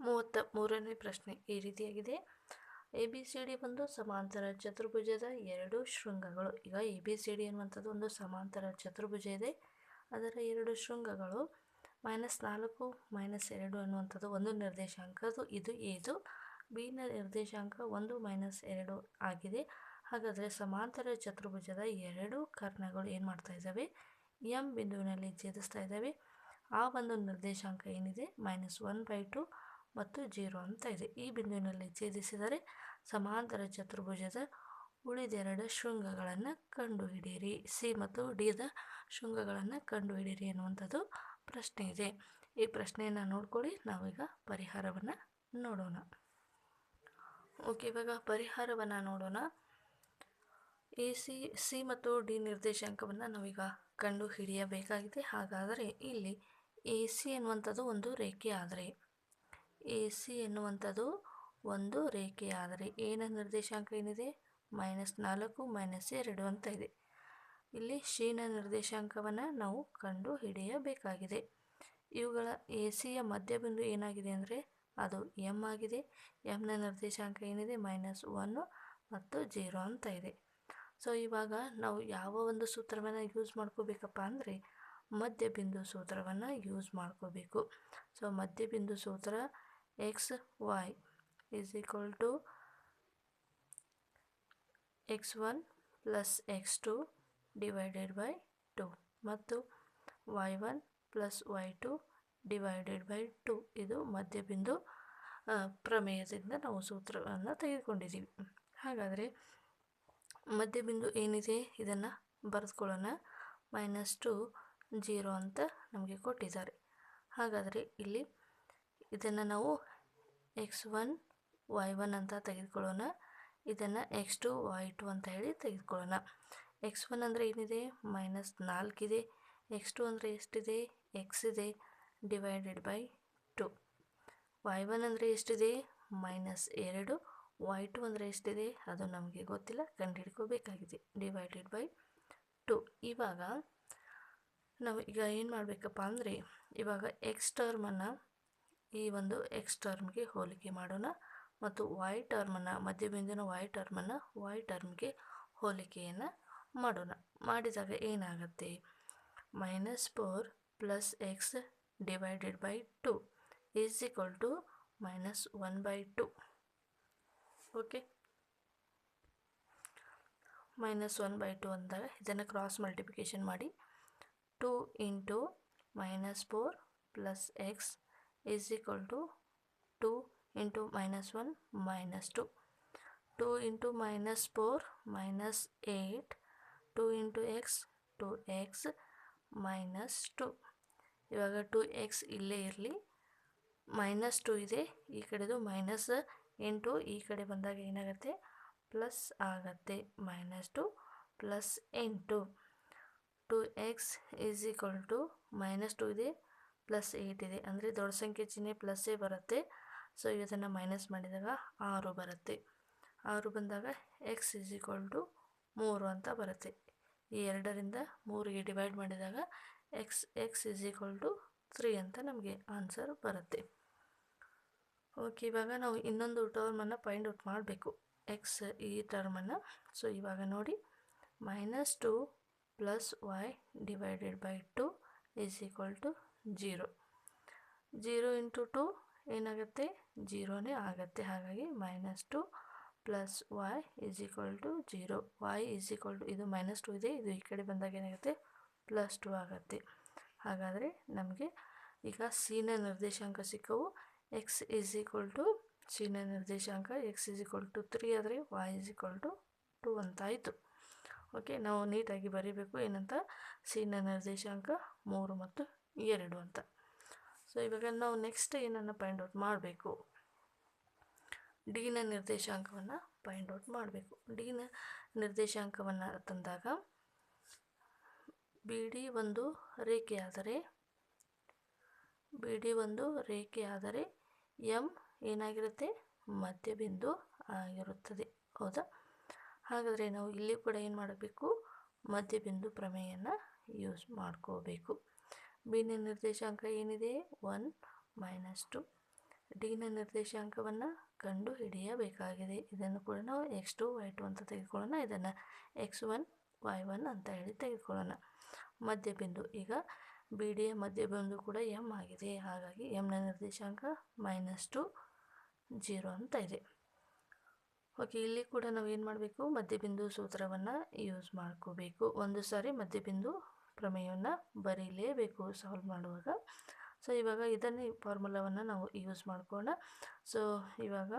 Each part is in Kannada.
ಮೂವತ್ತ ಮೂರನೇ ಪ್ರಶ್ನೆ ಈ ರೀತಿಯಾಗಿದೆ. ಎ ಬಿ ಸಿ ಡಿ ಒಂದು ಸಮಾಂತರ ಚತುರ್ಭುಜದ ಎರಡು ಶೃಂಗಗಳು. ಈಗ ಎ ಬಿ ಸಿ ಡಿ ಅನ್ನುವಂಥದ್ದು ಒಂದು ಸಮಾಂತರ ಚತುರ್ಭುಜ ಇದೆ. ಅದರ ಎರಡು ಶೃಂಗಗಳು ಮೈನಸ್ ನಾಲ್ಕು, ಮೈನಸ್ ಎರಡು ಅನ್ನುವಂಥದ್ದು ಒಂದು ನಿರ್ದೇಶಾಂಕದ್ದು ಇದು ಇದು. ಬಿನ ನಿರ್ದೇಶಾಂಕ ಒಂದು, ಮೈನಸ್ ಎರಡು ಆಗಿದೆ. ಹಾಗಾದರೆ ಸಮಾಂತರ ಚತುರ್ಭುಜದ ಎರಡು ಕರ್ಣಗಳು ಏನು ಮಾಡ್ತಾ ಇದ್ದಾವೆ? ಎಂ ಬಿಂದುವಿನಲ್ಲಿ ಛೇದಿಸ್ತಾ ಇದ್ದಾವೆ. ಆ ಒಂದು ನಿರ್ದೇಶಾಂಕ ಏನಿದೆ? Minus one by two. ಮತ್ತು ಜೀರೋ ಅಂತ ಇದೆ. ಈ ಬಿಂದುವಿನಲ್ಲಿ ಛೇದಿಸಿದರೆ ಸಮಾಂತರ ಚತುರ್ಭುಜದ ಉಳಿದೆರಡು ಶೃಂಗಗಳನ್ನು ಕಂಡುಹಿಡಿಯಿರಿ. ಸಿ ಮತ್ತು ಡಿದ ಶೃಂಗಗಳನ್ನು ಕಂಡುಹಿಡಿಯಿರಿ ಎನ್ನುವಂಥದ್ದು ಪ್ರಶ್ನೆ ಇದೆ. ಈ ಪ್ರಶ್ನೆಯನ್ನು ನೋಡ್ಕೊಳ್ಳಿ. ನಾವೀಗ ಪರಿಹಾರವನ್ನು ನೋಡೋಣ. ಓಕೆ, ಇವಾಗ ಪರಿಹಾರವನ್ನು ನೋಡೋಣ. ಎ ಸಿ ಸಿ ಮತ್ತು ಡಿ ನಿರ್ದೇಶಾಂಕವನ್ನು ನಾವೀಗ ಕಂಡು ಹಿಡಿಯಬೇಕಾಗಿದೆ ಹಾಗಾದರೆ ಇಲ್ಲಿ ಎ ಸಿ ಎನ್ನುವಂಥದ್ದು ಒಂದು ರೇಖೆ ಆದರೆ ಎ ಸಿ ಎನ್ನುವಂಥದ್ದು ಒಂದು ರೇಖೆ ಆದರೆ ಏನ ನಿರ್ದೇಶಾಂಕ ಏನಿದೆ? ಮೈನಸ್ ನಾಲ್ಕು, ಮೈನಸ್ ಎರಡು ಅಂತ ಇದೆ. ಇಲ್ಲಿ ಶೀನ ನಿರ್ದೇಶಾಂಕವನ್ನು ನಾವು ಕಂಡು ಹಿಡಿಯಬೇಕಾಗಿದೆ. ಇವುಗಳ ಎ ಸಿಯ ಮಧ್ಯಬಿಂದು ಏನಾಗಿದೆ ಅಂದರೆ ಅದು ಎಂ ಆಗಿದೆ. ಎಮ್ನ ನಿರ್ದೇಶಾಂಕ ಏನಿದೆ? ಮೈನಸ್ ಒನ್ನು ಮತ್ತು ಜೀರೋ ಅಂತ ಇದೆ. ಸೊ, ಇವಾಗ ನಾವು ಯಾವ ಒಂದು ಸೂತ್ರವನ್ನು ಯೂಸ್ ಮಾಡ್ಕೋಬೇಕಪ್ಪ ಅಂದರೆ ಮಧ್ಯಬಿಂದು ಸೂತ್ರವನ್ನು ಯೂಸ್ ಮಾಡ್ಕೋಬೇಕು. ಸೊ, ಮಧ್ಯಬಿಂದು ಸೂತ್ರ is equal to X one plus X two divided by two ಮತ್ತು Y one plus Y two divided by two ಇದು ಮಧ್ಯಬಿಂದು ಪ್ರಮೇಯದಿಂದ ನಾವು ಸೂತ್ರವನ್ನು ತೆಗೆದುಕೊಂಡಿದ್ದೀವಿ ಹಾಗಾದರೆ ಮಧ್ಯಬಿಂದು ಏನಿದೆ? ಇದನ್ನು ಬರೆದುಕೊಳ್ಳೋಣ. ಮೈನಸ್ ಟು ಜೀರೋ ಅಂತ ನಮಗೆ ಕೊಟ್ಟಿದ್ದಾರೆ. ಹಾಗಾದರೆ ಇಲ್ಲಿ ಇದನ್ನು ನಾವು ಎಕ್ಸ್ ಒನ್ ವೈ ಒನ್ ಅಂತ ತೆಗೆದುಕೊಳ್ಳೋಣ. ಇದನ್ನು ಎಕ್ಸ್ ಟು ವೈ ಟು ಅಂತ ಹೇಳಿ ತೆಗೆದುಕೊಳ್ಳೋಣ. ಎಕ್ಸ್ ಒನ್ ಅಂದರೆ ಏನಿದೆ? ಮೈನಸ್ ನಾಲ್ಕಿದೆ ಎಕ್ಸ್ ಟು ಅಂದರೆ ಎಷ್ಟಿದೆ? ಎಕ್ಸ್ ಇದೆ divided by two Y one ಅಂದರೆ ಎಷ್ಟಿದೆ? ಮೈನಸ್ ಎರಡು. ವೈ ಟು ಅಂದರೆ ಎಷ್ಟಿದೆ? ಅದು ನಮಗೆ ಗೊತ್ತಿಲ್ಲ. ಕಂಡುಹಿಡ್ಕೋಬೇಕಾಗಿದೆ. ಡಿವೈಡೆಡ್ ಬೈ ಟು ಇವಾಗ ನಾವು ಈಗ ಏನು ಮಾಡಬೇಕಪ್ಪ ಅಂದರೆ, ಇವಾಗ ಎಕ್ಸ್ ಟರ್ಮನ್ನು ಈ ಒಂದು ಎಕ್ಸ್ ಟರ್ಮ್ಗೆ ಹೋಲಿಕೆ ಮಾಡೋಣ. ಮತ್ತು ವೈ ಟರ್ಮನ್ನು ಮಧ್ಯಬಿಂದಿನ ವೈ ಟರ್ಮನ್ನು ವೈ ಟರ್ಮ್ಗೆ ಹೋಲಿಕೆಯನ್ನು ಮಾಡೋಣ. ಮಾಡಿದಾಗ ಏನಾಗುತ್ತೆ? Minus four plus X divided by two is equal to minus one by two okay minus one by two ಅಂದಾಗ ಇದನ್ನು ಕ್ರಾಸ್ ಮಲ್ಟಿಪ್ಲಿಕೇಶನ್ ಮಾಡಿ. Two into minus four plus X is equal to into minus one minus two two into minus four minus eight two into X two X minus two ಇವಾಗ ಟು ಎಕ್ಸ್ ಇಲ್ಲೇ ಇರಲಿ. ಮೈನಸ್ ಟು ಇದೆ. ಈ ಕಡೆದು ಮೈನಸ್ ಎಂಟು ಈ ಕಡೆ ಬಂದಾಗ ಏನಾಗುತ್ತೆ? ಪ್ಲಸ್ ಆಗತ್ತೆ. ಮೈನಸ್ ಟು ಪ್ಲಸ್ ಎಂಟು two X is equal to minus two ಇದೆ. ಪ್ಲಸ್ ಏಯ್ಟ್ ಇದೆ. ಅಂದರೆ ದೊಡ್ಡ ಸಂಖ್ಯೆ ಚಿಹ್ನೆ ಪ್ಲಸ್ಸೇ ಬರುತ್ತೆ. ಸೊ ಇದನ್ನು ಮೈನಸ್ ಮಾಡಿದಾಗ ಆರು ಬರುತ್ತೆ. ಆರು ಬಂದಾಗ ಎಕ್ಸ್ ಈಸ್ ಈಕ್ವಲ್ ಟು ಮೂರು ಅಂತ ಬರುತ್ತೆ. ಈ ಎರಡರಿಂದ ಮೂರಿಗೆ ಡಿವೈಡ್ ಮಾಡಿದಾಗ X X is equal to three ಅಂತ ನಮಗೆ ಆನ್ಸರ್ ಬರುತ್ತೆ. ಓಕೆ ಇವಾಗ ನಾವು ಇನ್ನೊಂದು ಟರ್ಮನ್ನು ಫೈಂಡ್ ಔಟ್ ಮಾಡಬೇಕು. ಎಕ್ಸ್ ಈ ಟರ್ಮನ್ನು ಸೊ ಇವಾಗ ನೋಡಿ. Minus two plus Y divided by two is equal to zero. Zero into two ಏನಾಗುತ್ತೆ? ಜೀರೋನೇ ಆಗುತ್ತೆ. ಹಾಗಾಗಿ minus two plus Y is equal to zero Y is equal to ಇದು ಮೈನಸ್ ಟು ಇದೆ. ಇದು ಈ ಕಡೆ ಬಂದಾಗ ಏನಾಗುತ್ತೆ? ಪ್ಲಸ್ ಟು ಆಗುತ್ತೆ. ಹಾಗಾದರೆ ನಮಗೆ ಈಗ ಸಿನ ನಿರ್ದೇಶಾಂಕ ಸಿಕ್ಕವು. ಎಕ್ಸ್ ಈಸ್ ಈಕ್ವಲ್ ಟು ಸಿನ ನಿರ್ದೇಶಾಂಕ. X is equal to three ಆದರೆ Y is equal to two ಅಂತಾಯಿತು. Okay ನಾವು ನೀಟಾಗಿ ಬರೀಬೇಕು. ಏನಂತ? ಸಿನ ನಿರ್ದೇಶಾಂಕ ಮೂರು ಮತ್ತು ಎರಡು ಅಂತ. ಸೊ ಇವಾಗ ನಾವು ನೆಕ್ಸ್ಟ್ ಏನನ್ನು ಫೈಂಡ್ ಔಟ್ ಮಾಡಬೇಕು? ಡಿನ ನಿರ್ದೇಶಾಂಕವನ್ನು ಫೈಂಡ್ ಔಟ್ ಮಾಡಬೇಕು. ಡಿನ ನಿರ್ದೇಶಾಂಕವನ್ನು ತಂದಾಗ ಬಿ ಡಿ ಒಂದು ರೇಖೆಯಾದರೆ ಬಿ ಡಿ ಒಂದು ರೇಖೆಯಾದರೆ ಎಂ ಏನಾಗಿರುತ್ತೆ? ಮಧ್ಯಬಿಂದು ಆಗಿರುತ್ತದೆ. ಹೌದಾ? ಹಾಗಾದರೆ ನಾವು ಇಲ್ಲಿ ಕೂಡ ಏನು ಮಾಡಬೇಕು? ಮಧ್ಯಬಿಂದು ಪ್ರಮೇಯನ್ನು ಯೂಸ್ ಮಾಡ್ಕೋಬೇಕು. ಬಿನ ನಿರ್ದೇಶಾಂಕ ಏನಿದೆ? ಒನ್ ಮೈನಸ್ ಟು ಡಿನ ನಿರ್ದೇಶಾಂಕವನ್ನು ಕಂಡು ಹಿಡಿಯಬೇಕಾಗಿದೆ ಇದನ್ನು ಕೂಡ ನಾವು ಎಕ್ಸ್ ಟು ವೈ ಟು ಅಂತ ತೆಗೆದುಕೊಳ್ಳೋಣ. ಇದನ್ನು ಎಕ್ಸ್ ಒನ್ ವೈ ಒನ್ ಅಂತ ಹೇಳಿ ತೆಗೆದುಕೊಳ್ಳೋಣ. ಮಧ್ಯಬಿಂದು. ಈಗ ಬಿ ಡಿಯ ಮಧ್ಯಬಿಂದು ಕೂಡ ಎಂ ಆಗಿದೆ. ಹಾಗಾಗಿ ಎಮ್ನ ನಿರ್ದೇಶಾಂಕ ಮೈನಸ್ ಟು ಜೀರೋ ಅಂತ ಇದೆ. ಓಕೆ ಇಲ್ಲಿ ಕೂಡ ನಾವು ಏನು ಮಾಡಬೇಕು? ಮಧ್ಯಬಿಂದು ಸೂತ್ರವನ್ನು ಯೂಸ್ ಮಾಡ್ಕೋಬೇಕು. ಒಂದು ಸಾರಿ ಮಧ್ಯಬಿಂದು ಪ್ರಮೇಯವನ್ನು ಬರೀಲೇಬೇಕು ಸಾಲ್ವ್ ಮಾಡುವಾಗ. ಸೊ ಇವಾಗ ಇದನ್ನೇ ಫಾರ್ಮುಲಾವನ್ನು ನಾವು ಯೂಸ್ ಮಾಡ್ಕೋಣ. ಸೊ ಇವಾಗ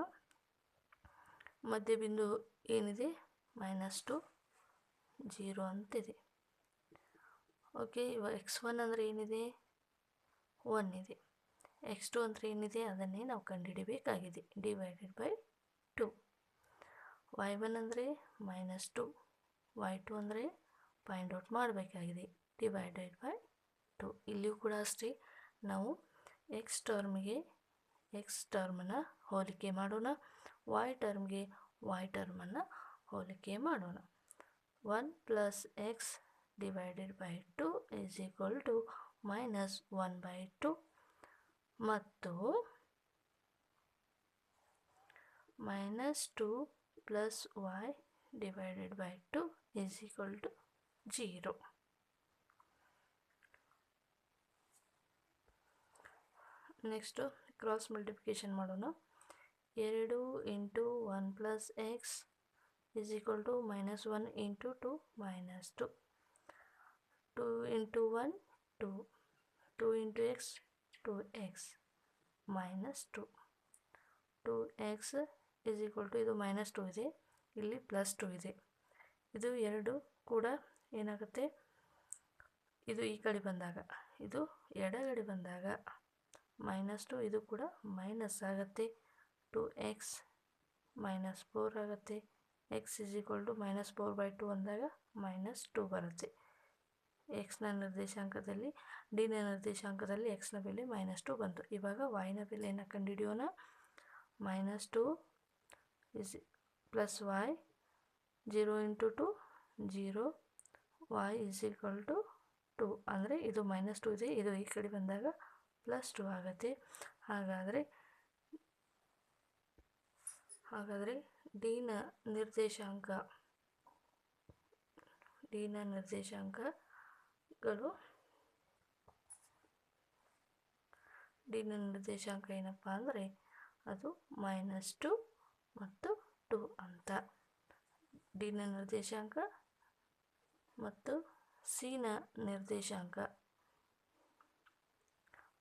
ಮಧ್ಯಬಿಂದು ಏನಿದೆ? ಮೈನಸ್ ಟು ಜೀರೋ ಅಂತಿದೆ. ಓಕೆ ಇವಾಗ ಎಕ್ಸ್ ಒನ್ ಅಂದರೆ ಏನಿದೆ? ಒನ್ ಇದೆ. ಎಕ್ಸ್ ಟು ಅಂದರೆ ಏನಿದೆ? ಅದನ್ನೇ ನಾವು ಕಂಡುಹಿಡಿಬೇಕಾಗಿದೆ. Divided by two Y one ಅಂದರೆ ಮೈನಸ್ ಟು ವೈ ಟು ಅಂದರೆ ಫೈಂಡ್ ಔಟ್ ಮಾಡಬೇಕಾಗಿದೆ. ಡಿವೈಡೆಡ್ ಬೈ ಟು ಇಲ್ಲಿಯೂ ಕೂಡ ಅಷ್ಟೇ. ನಾವು ಎಕ್ಸ್ ಟರ್ಮ್ಗೆ ಎಕ್ಸ್ ಟರ್ಮನ್ನು ಹೋಲಿಕೆ ಮಾಡೋಣ. ವೈ ಟರ್ಮ್ಗೆ ವೈ ಟರ್ಮನ್ನು ಹೋಲಿಕೆ ಮಾಡೋಣ. One plus X divided by two is equal to minus one by two ಮತ್ತು minus two plus Y divided by two is equal to zero next cross multiplication ಮಾಡೋಣ. ಎರಡು into one plus X is equal to minus one into two minus two. Two into one, two. Two into X, two X minus two. Two X is equal to ಇದು ಮೈನಸ್ ಟು ಇದೆ. ಇಲ್ಲಿ ಪ್ಲಸ್ ಟು ಇದೆ. ಇದು ಎರಡು ಕೂಡ ಏನಾಗುತ್ತೆ? ಇದು ಈ ಕಡೆ ಬಂದಾಗ. ಇದು ಎಡಗಡೆ ಬಂದಾಗ. ಮೈನಸ್ ಟು ಇದು ಕೂಡ ಮೈನಸ್ ಆಗುತ್ತೆ. ಟು ಎಕ್ಸ್ ಮೈನಸ್ ಫೋರ್ ಆಗುತ್ತೆ. X is equal to minus four by two ಅಂದಾಗ ಮೈನಸ್ ಟು ಬರುತ್ತೆ. ಎಕ್ಸ್ನ ನಿರ್ದೇಶಾಂಕದಲ್ಲಿ ಡಿನ ನಿರ್ದೇಶಾಂಕದಲ್ಲಿ ಎಕ್ಸ್ನ ಬೆಲೆ ಮೈನಸ್ ಟು ಬಂತು. ಇವಾಗ ವೈನ ಬೆಲೆಯನ್ನು ಕಂಡುಹಿಡಿಯೋಣ? Minus two is plus Y zero into two zero Y is equal to two ಅಂದರೆ ಇದು ಮೈನಸ್ ಟು ಇದೆ. ಇದು ಈ ಕಡೆ ಬಂದಾಗ ಪ್ಲಸ್ ಟು ಆಗುತ್ತೆ. ಹಾಗಾದರೆ ಹಾಗಾದರೆ ಡಿನ ನಿರ್ದೇಶಾಂಕ ಡಿನ ನಿರ್ದೇಶಾಂಕಗಳು ಡಿನ ನಿರ್ದೇಶಾಂಕ ಏನಪ್ಪ ಅಂದರೆ ಅದು ಮೈನಸ್ ಟು ಮತ್ತು ಟು ಅಂತ. ಡಿನ ನಿರ್ದೇಶಾಂಕ ಮತ್ತು ಸಿನ ನಿರ್ದೇಶಾಂಕ.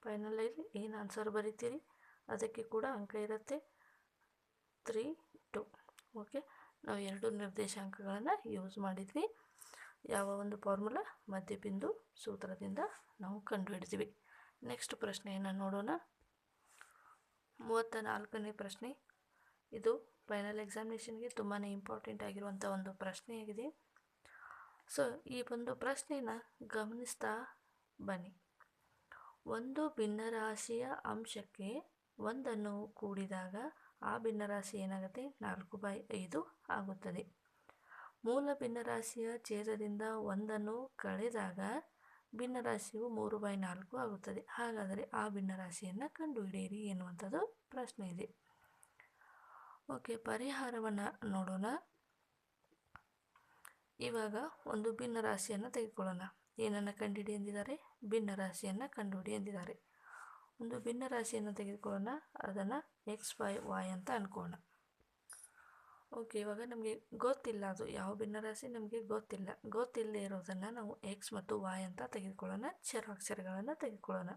ಫೈನಲಲ್ಲಿ ಏನು ಆನ್ಸರ್ ಬರಿತೀರಿ? ಅದಕ್ಕೆ ಕೂಡ ಅಂಕ ಇರುತ್ತೆ. ತ್ರೀ ಟು ಓಕೆ ನಾವು ಎರಡು ನಿರ್ದೇಶಾಂಕಗಳನ್ನು ಯೂಸ್ ಮಾಡಿದ್ವಿ. ಯಾವ ಒಂದು ಫಾರ್ಮುಲಾ ಮಧ್ಯಬಿಂದು ಸೂತ್ರದಿಂದ ನಾವು ಕಂಡುಹಿಡಿದ್ವಿ. ನೆಕ್ಸ್ಟ್ ಪ್ರಶ್ನೆಯನ್ನು ನೋಡೋಣ. ಮೂವತ್ತ ನಾಲ್ಕನೇ ಪ್ರಶ್ನೆ. ಇದು ಫೈನಲ್ ಎಕ್ಸಾಮಿನೇಷನ್ಗೆ ತುಂಬಾ ಇಂಪಾರ್ಟೆಂಟ್ ಆಗಿರುವಂಥ ಒಂದು ಪ್ರಶ್ನೆಯಾಗಿದೆ. ಸೊ ಈ ಒಂದು ಪ್ರಶ್ನೆಯನ್ನು ಗಮನಿಸ್ತಾ ಬನ್ನಿ. ಒಂದು ಭಿನ್ನರಾಶಿಯ ಅಂಶಕ್ಕೆ ಒಂದನ್ನು ಕೂಡಿದಾಗ ಆ ಭಿನ್ನರಾಶಿ ಏನಾಗುತ್ತೆ? ನಾಲ್ಕು ಬೈ ಐದು ಆಗುತ್ತದೆ. ಮೂಲ ಭಿನ್ನರಾಶಿಯ ಛೇದದಿಂದ ಒಂದನ್ನು ಕಳೆದಾಗ ಭಿನ್ನರಾಶಿಯು ಮೂರು ಬೈ ನಾಲ್ಕು ಆಗುತ್ತದೆ. ಹಾಗಾದರೆ ಆ ಭಿನ್ನರಾಶಿಯನ್ನು ಕಂಡುಹಿಡಿಯಿರಿ ಎನ್ನುವಂಥದ್ದು ಪ್ರಶ್ನೆ ಇದೆ. ಓಕೆ, ಪರಿಹಾರವನ್ನು ನೋಡೋಣ. ಇವಾಗ ಒಂದು ಭಿನ್ನರಾಶಿಯನ್ನು ತೆಗೆದುಕೊಳ್ಳೋಣ. ಏನನ್ನು ಕಂಡುಹಿಡಿ ಎಂದಿದ್ದಾರೆ? ಭಿನ್ನರಾಶಿಯನ್ನು ಕಂಡುಹಿಡಿ ಎಂದಿದ್ದಾರೆ. ಒಂದು ಭಿನ್ನ ರಾಶಿಯನ್ನು ತೆಗೆದುಕೊಳ್ಳೋಣ. ಅದನ್ನು ಎಕ್ಸ್ ವೈ ವಾಯ್ ಅಂತ ಅಂದ್ಕೋಣ ಓಕೆ ಇವಾಗ ನಮಗೆ ಗೊತ್ತಿಲ್ಲ ಅದು ಯಾವ ಭಿನ್ನ ರಾಶಿ, ನಮಗೆ ಗೊತ್ತಿಲ್ಲ. ಗೊತ್ತಿಲ್ಲದೆ ಇರೋದನ್ನು ನಾವು ಎಕ್ಸ್ ಮತ್ತು ವಾಯ್ ಅಂತ ತೆಗೆದುಕೊಳ್ಳೋಣ. ಚರಾಕ್ಷರಗಳನ್ನು ತೆಗೆದುಕೊಳ್ಳೋಣ.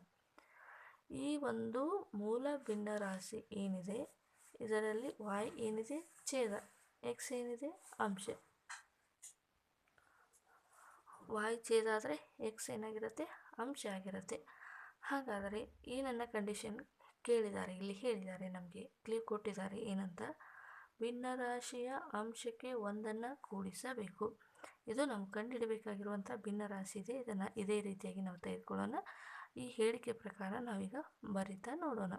ಈ ಒಂದು ಮೂಲ ಭಿನ್ನ ರಾಶಿ ಏನಿದೆ? ಇದರಲ್ಲಿ ವಾಯ್ ಏನಿದೆ? ಛೇದ. ಎಕ್ಸ್ ಏನಿದೆ? ಅಂಶ. ವಾಯ್ ಛೇದ ಆದರೆ ಎಕ್ಸ್ ಏನಾಗಿರುತ್ತೆ? ಅಂಶ ಆಗಿರುತ್ತೆ. ಹಾಗಾದರೆ ಈ ನನ್ನ ಕಂಡೀಷನ್ ಕೇಳಿದ್ದಾರೆ ಇಲ್ಲಿ ಹೇಳಿದ್ದಾರೆ ನಮಗೆ ಕ್ಲೀವ್ ಕೊಟ್ಟಿದ್ದಾರೆ ಏನಂತ? ಭಿನ್ನರಾಶಿಯ ಅಂಶಕ್ಕೆ ಒಂದನ್ನು ಕೂಡಿಸಬೇಕು. ಇದು ನಾವು ಕಂಡುಹಿಡಬೇಕಾಗಿರುವಂಥ ಭಿನ್ನರಾಶಿ ಇದೆ. ಇದನ್ನು ಇದೇ ರೀತಿಯಾಗಿ ನಾವು ತೆಗೆದುಕೊಳ್ಳೋಣ. ಈ ಹೇಳಿಕೆ ಪ್ರಕಾರ ನಾವೀಗ ಬರಿತಾ ನೋಡೋಣ.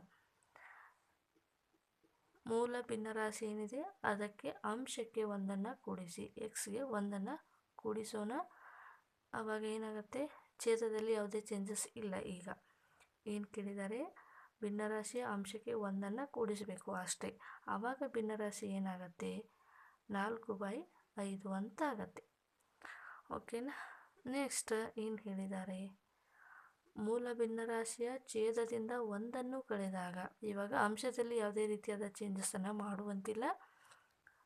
ಮೂಲ ಭಿನ್ನರಾಶಿ ಏನಿದೆ? ಅದಕ್ಕೆ ಅಂಶಕ್ಕೆ ಒಂದನ್ನು ಕೂಡಿಸಿ ಎಕ್ಸ್ಗೆ ಒಂದನ್ನು ಕೂಡಿಸೋಣ. ಆವಾಗ ಏನಾಗುತ್ತೆ? ಛೇದದಲ್ಲಿ ಯಾವುದೇ ಚೇಂಜಸ್ ಇಲ್ಲ ಈಗ. ಏನು ಕೇಳಿದ್ದಾರೆ ಭಿನ್ನರಾಶಿಯ ಅಂಶಕ್ಕೆ ಒಂದನ್ನು ಕೂಡಿಸಬೇಕು ಅಷ್ಟೇ. ಆವಾಗ ಭಿನ್ನರಾಶಿ ಏನಾಗುತ್ತೆ? ನಾಲ್ಕು ಬೈ ಐದು ಅಂತ ಆಗತ್ತೆ. ಓಕೆನಾ ನೆಕ್ಸ್ಟ್ ಏನು ಹೇಳಿದ್ದಾರೆ ಮೂಲ ಭಿನ್ನರಾಶಿಯ ಛೇದದಿಂದ ಒಂದನ್ನು ಕಳೆದಾಗ, ಇವಾಗ ಅಂಶದಲ್ಲಿ ಯಾವುದೇ ರೀತಿಯಾದ ಚೇಂಜಸನ್ನು ಮಾಡುವಂತಿಲ್ಲ.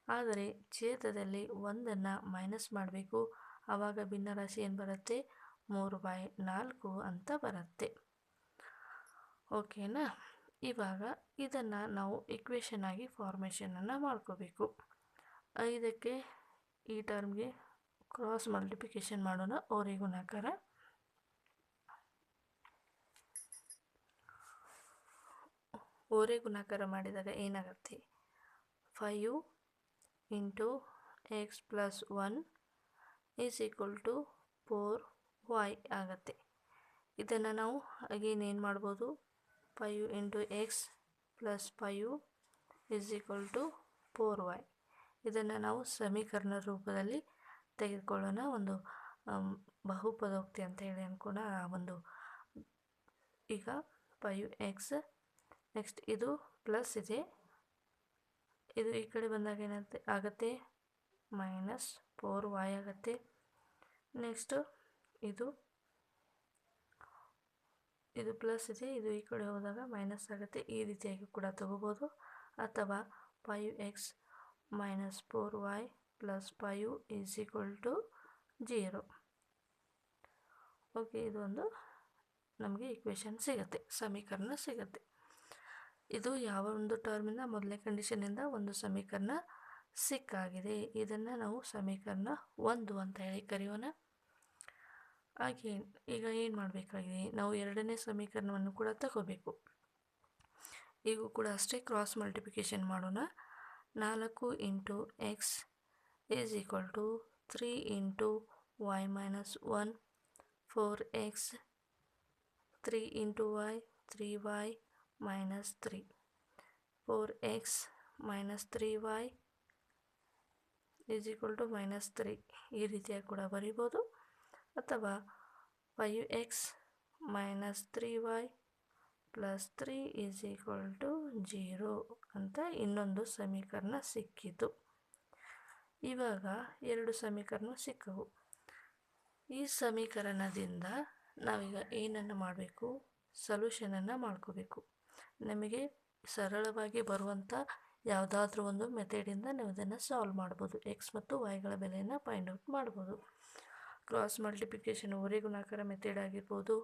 ಆದರೆ ಛೇದದಲ್ಲಿ ಒಂದನ್ನು ಮೈನಸ್ ಮಾಡಬೇಕು. ಆವಾಗ ಭಿನ್ನರಾಶಿ ಏನು ಬರುತ್ತೆ? ಮೂರು ಬೈ ನಾಲ್ಕು ಅಂತ ಬರುತ್ತೆ. ಓಕೆನಾ? ಇವಾಗ ಇದನ್ನು ನಾವು ಇಕ್ವೇಷನ್ ಆಗಿ ಫಾರ್ಮೇಷನನ್ನು ಮಾಡ್ಕೋಬೇಕು. ಐದಕ್ಕೆ ಈ ಟರ್ಮ್ಗೆ ಕ್ರಾಸ್ ಮಲ್ಟಿಪ್ಲಿಕೇಶನ್ ಮಾಡೋಣ ಓರೆ ಗುಣಾಕಾರ. ಓರೆ ಗುಣಾಕಾರ ಮಾಡಿದಾಗ ಏನಾಗುತ್ತೆ? Five into X plus one is equal to four Y ಆಗುತ್ತೆ. ಇದನ್ನು ನಾವು ಅಗೇನ್ ಏನು ಮಾಡ್ಬೋದು? Five into X plus five is equal to four Y ಇದನ್ನು ನಾವು ಸಮೀಕರಣ ರೂಪದಲ್ಲಿ ತೆಗೆದುಕೊಳ್ಳೋಣ. ಒಂದು ಬಹುಪದೋಕ್ತಿ ಅಂತ ಹೇಳಿ ಅನ್ಕೋಣ ಒಂದು, ಈಗ ಫೈವ್ ಎಕ್ಸ್ ನೆಕ್ಸ್ಟ್ ಇದು ಪ್ಲಸ್ ಇದೆ. ಇದು ಈ ಕಡೆ ಬಂದಾಗ ಏನಾಗುತ್ತೆ ಆಗುತ್ತೆ? ಮೈನಸ್ ಫೋರ್ ವೈ ಆಗುತ್ತೆ. ನೆಕ್ಸ್ಟು ಇದು ಇದು ಪ್ಲಸ್ ಇದೆ, ಇದು ಈ ಕಡೆ ಹೋದಾಗ ಮೈನಸ್ ಆಗುತ್ತೆ. ಈ ರೀತಿಯಾಗಿ ಕೂಡ ತಗೋಬೋದು. ಅಥವಾ five X minus four Y plus five is equal to zero okay ಇದೊಂದು ನಮಗೆ ಈಕ್ವೇಷನ್ ಸಿಗುತ್ತೆ, ಸಮೀಕರಣ ಸಿಗುತ್ತೆ. ಇದು ಯಾವ ಒಂದು ಟರ್ಮಿಂದ ಮೊದಲನೇ ಕಂಡೀಷನಿಂದ ಒಂದು ಸಮೀಕರಣ ಸಿಕ್ಕಾಗಿದೆ. ಇದನ್ನು ನಾವು ಸಮೀಕರಣ ಒಂದು ಅಂತ ಹೇಳಿ ಕರೆಯೋಣ. ಹಾಗೆ ಈಗ ಏನು ಮಾಡಬೇಕಾಗಿದೆ? ನಾವು ಎರಡನೇ ಸಮೀಕರಣವನ್ನು ಕೂಡ ತಗೋಬೇಕು. ಈಗ ಕೂಡ ಅಷ್ಟೇ ಕ್ರಾಸ್ ಮಲ್ಟಿಪ್ಲಿಕೇಶನ್ ಮಾಡೋಣ. ನಾಲ್ಕು into X is equal to three into Y minus one four X three into Y three Y minus three four X minus three Y is equal to minus three ಈ ರೀತಿಯಾಗಿ ಕೂಡ ಬರಿಬೋದು. ಅಥವಾ five X minus three Y plus three is equal to zero ಅಂತ ಇನ್ನೊಂದು ಸಮೀಕರಣ ಸಿಕ್ಕಿತು. ಇವಾಗ ಎರಡು ಸಮೀಕರಣ ಸಿಕ್ಕವು. ಈ ಸಮೀಕರಣದಿಂದ ನಾವೀಗ ಏನನ್ನು ಮಾಡಬೇಕು? ಸೊಲ್ಯೂಷನನ್ನು ಮಾಡ್ಕೋಬೇಕು. ನಮಗೆ ಸರಳವಾಗಿ ಬರುವಂಥ ಯಾವುದಾದ್ರೂ ಒಂದು ಮೆಥಡಿಂದ ನೀವು ಇದನ್ನು ಸಾಲ್ವ್ ಮಾಡ್ಬೋದು. ಎಕ್ಸ್ ಮತ್ತು ವೈಗಳ ಬೆಲೆಯನ್ನು ಫೈಂಡ್ ಔಟ್ ಮಾಡ್ಬೋದು. ಕ್ರಾಸ್ ಮಲ್ಟಿಪ್ಲಿಕೇಶನ್ ಒರೆ ಗುಣಾಕಾರ ಮೆಥಡ್ ಆಗಿರ್ಬೋದು,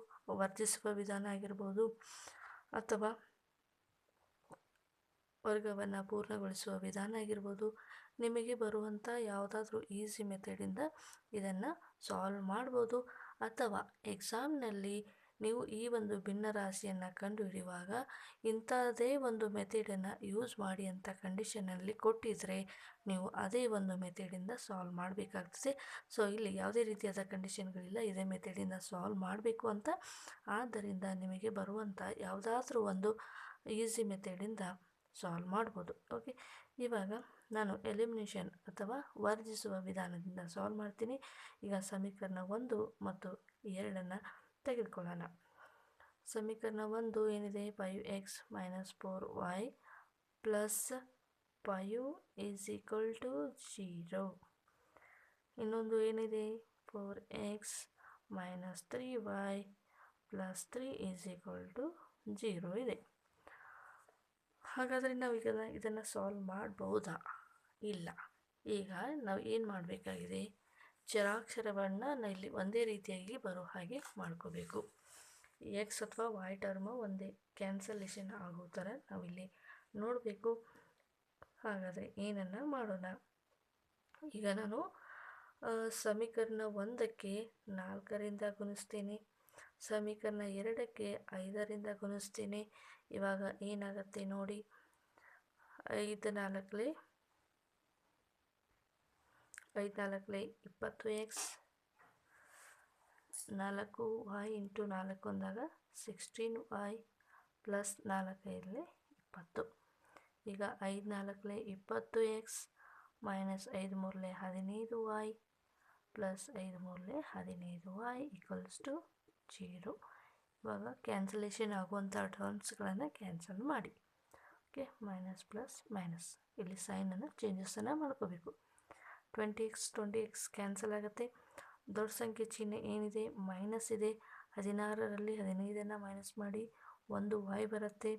ವರ್ಜಿಸುವ ವಿಧಾನ ಆಗಿರ್ಬೋದು, ಅಥವಾ ವರ್ಗವನ್ನು ಪೂರ್ಣಗೊಳಿಸುವ ವಿಧಾನ ಆಗಿರ್ಬೋದು. ನಿಮಗೆ ಬರುವಂಥ ಯಾವುದಾದ್ರೂ ಈಸಿ ಮೆಥಡಿಂದ ಇದನ್ನು ಸಾಲ್ವ್ ಮಾಡ್ಬೋದು. ಅಥವಾ ಎಕ್ಸಾಮ್ನಲ್ಲಿ ನೀವು ಈ ಒಂದು ಭಿನ್ನ ರಾಶಿಯನ್ನು ಕಂಡುಹಿಡಿಯುವಾಗ ಇಂಥದೇ ಒಂದು ಮೆಥಡನ್ನು ಯೂಸ್ ಮಾಡಿ ಅಂತ ಕಂಡೀಷನಲ್ಲಿ ಕೊಟ್ಟಿದ್ದರೆ ನೀವು ಅದೇ ಒಂದು ಮೆಥಡಿಂದ ಸಾಲ್ವ್ ಮಾಡಬೇಕಾಗ್ತದೆ. ಸೊ ಇಲ್ಲಿ ಯಾವುದೇ ರೀತಿಯಾದ ಕಂಡೀಷನ್ಗಳಿಲ್ಲ ಇದೇ ಮೆಥಡಿಂದ ಸಾಲ್ವ್ ಮಾಡಬೇಕು ಅಂತ. ಆದ್ದರಿಂದ ನಿಮಗೆ ಬರುವಂಥ ಯಾವುದಾದ್ರೂ ಒಂದು ಈಸಿ ಮೆಥಡಿಂದ ಸಾಲ್ವ್ ಮಾಡ್ಬೋದು. ಓಕೆ ಇವಾಗ ನಾನು ಎಲಿಮಿನೇಷನ್ ಅಥವಾ ವರ್ಜಿಸುವ ವಿಧಾನದಿಂದ ಸಾಲ್ವ್ ಮಾಡ್ತೀನಿ. ಈಗ ಸಮೀಕರಣ ಒಂದು ಮತ್ತು ಎರಡನ್ನು ತೆಗೆದುಕೊಳ್ಳೋಣ. ಸಮೀಕರಣ ಒಂದು ಏನಿದೆ? Five X minus four Y plus five is equal to zero ಇನ್ನೊಂದು ಏನಿದೆ? Four X minus three Y plus three is equal to zero ಇದೆ. ಹಾಗಾದರೆ ನಾವು ಈಗ ಇದನ್ನು ಸಾಲ್ವ್ ಮಾಡಬಹುದಾ ಇಲ್ಲ. ಈಗ ನಾವು ಏನು ಮಾಡಬೇಕಾಗಿದೆ? ಚರಾಕ್ಷರವನ್ನು ಇಲ್ಲಿ ಒಂದೇ ರೀತಿಯಾಗಿ ಬರೋ ಹಾಗೆ ಮಾಡ್ಕೋಬೇಕು. ಎಕ್ಸ್ ಅಥವಾ ವೈ ಟರ್ಮ್ ಒಂದೇ ಕ್ಯಾನ್ಸಲೇಷನ್ ಆಗೋ ಥರ ನಾವಿಲ್ಲಿ ನೋಡಬೇಕು. ಹಾಗಾದರೆ ಏನನ್ನು ಮಾಡೋಣ? ಈಗ ನಾನು ಸಮೀಕರಣ ಒಂದಕ್ಕೆ ನಾಲ್ಕರಿಂದ ಗುಣಿಸ್ತೀನಿ. ಸಮೀಕರಣ ಎರಡಕ್ಕೆ ಐದರಿಂದ ಗುಣಿಸ್ತೀನಿ. ಇವಾಗ ಏನಾಗುತ್ತೆ ನೋಡಿ. ಐದು ನಾಲ್ಕಲೆ ಐದು ನಾಲ್ಕಲೆ ಇಪ್ಪತ್ತು ಎಕ್ಸ್ ನಾಲ್ಕು ವೈ ಇಂಟು ನಾಲ್ಕು ಅಂದಾಗ ಸಿಕ್ಸ್ಟೀನ್ ವೈ ಪ್ಲಸ್ ನಾಲ್ಕೈದಲೆ ಇಪ್ಪತ್ತು. ಈಗ ಐದು ನಾಲ್ಕಲೆ ಇಪ್ಪತ್ತು ಎಕ್ಸ್ ಮೈನಸ್ ಐದು ಮೂರಲೆ ಹದಿನೈದು ವೈ ಪ್ಲಸ್ ಐದು ಮೂರಲೆ ಹದಿನೈದು ವೈ ಈಕ್ವಲ್ಸ್ ಟು ಜೀರೋ ಇವಾಗ ಕ್ಯಾನ್ಸಲೇಷನ್ ಆಗುವಂಥ ಟರ್ಮ್ಸ್ಗಳನ್ನು ಕ್ಯಾನ್ಸಲ್ ಮಾಡಿ. ಓಕೆ ಮೈನಸ್ ಪ್ಲಸ್ ಮೈನಸ್ ಇಲ್ಲಿ ಸೈನನ್ನು ಚೇಂಜಸನ್ನು ಮಾಡ್ಕೋಬೇಕು. Twenty X twenty X cancel ಆಗುತ್ತೆ. ದೊಡ್ಡ ಸಂಖ್ಯೆ ಚಿಹ್ನೆ ಏನಿದೆ? ಮೈನಸ್ ಇದೆ. ಹದಿನಾರರಲ್ಲಿ ಹದಿನೈದನ್ನು ಮೈನಸ್ ಮಾಡಿ ಒಂದು ವೈ ಬರುತ್ತೆ.